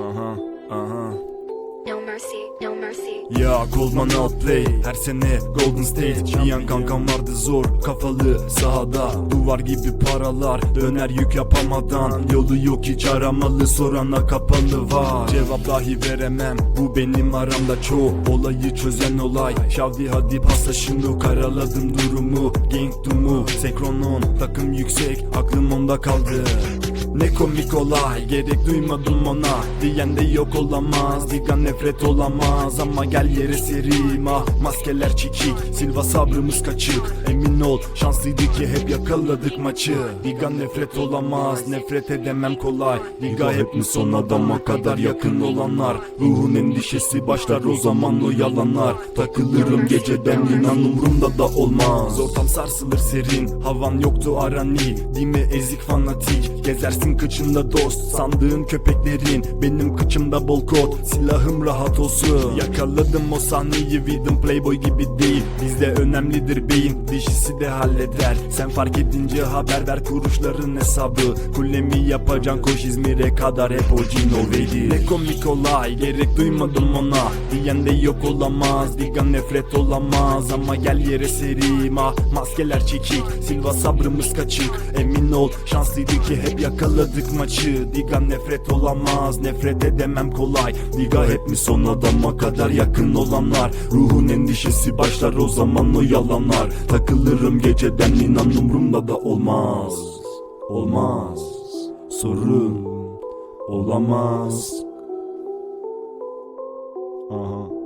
Aha, aha. No mercy, no mercy. Ya Goldman outplay Her sene Golden State. Şampiyon kankam vardı zor Kafalı sahada. Duvar gibi paralar Döner yük yapamadan. Yolu yok hiç aramalı Sorana kapalı var. Cevap dahi veremem Bu benim aramda çoğu Olayı çözen olay Şavdi hadi paslaşını Karaladım durumu. Gang dumu Senkronon Takım yüksek Aklım onda kaldı ne komik olay gerek duymadım ona. Diyen de yok olamaz Digan nefret olamaz. Ama gel yere serim ah Maskeler çekik. Silva sabrımız kaçık Emin ol. Şanslıydı ki hep yakaladık maçı. Digan nefret olamaz Nefret edemem kolay. Diga hep mi son adama kadar yakın olanlar? Ruhun endişesi başlar o zaman o yalanlar. Takılırım geceden inan umurumda da olmaz. Ortam sarsılır serin Havan yoktu arani. Mi ezik fanatik? Gezersin kıçında dost Sandığın köpeklerin. Benim kıçımda bol kod Silahım rahat olsun. Yakaladım o sahneyi Widom playboy gibi değil. Bizde önemlidir beyin. Dişisi de halleder. Sen fark edince haber ver kuruşların hesabı. Kulemi yapacaksın koş İzmir'e kadar. Hep o Cino Ne komik olay gerek duymadım ona. Diyen de yok olamaz Digan nefret olamaz. Ama gel yere serim ah Maskeler çekik. Silva sabrımız kaçık Emin ol. Şanslıydı ki hep yakaladık maçı. Digan nefret olamaz Nefret edemem kolay. Diga hep mi son adama kadar yakın olanlar? Ruhun endişesi başlar o zaman o yalanlar. Takılırım geceden inan umurumda da olmaz. Olmaz. Sorun Olamaz. Aha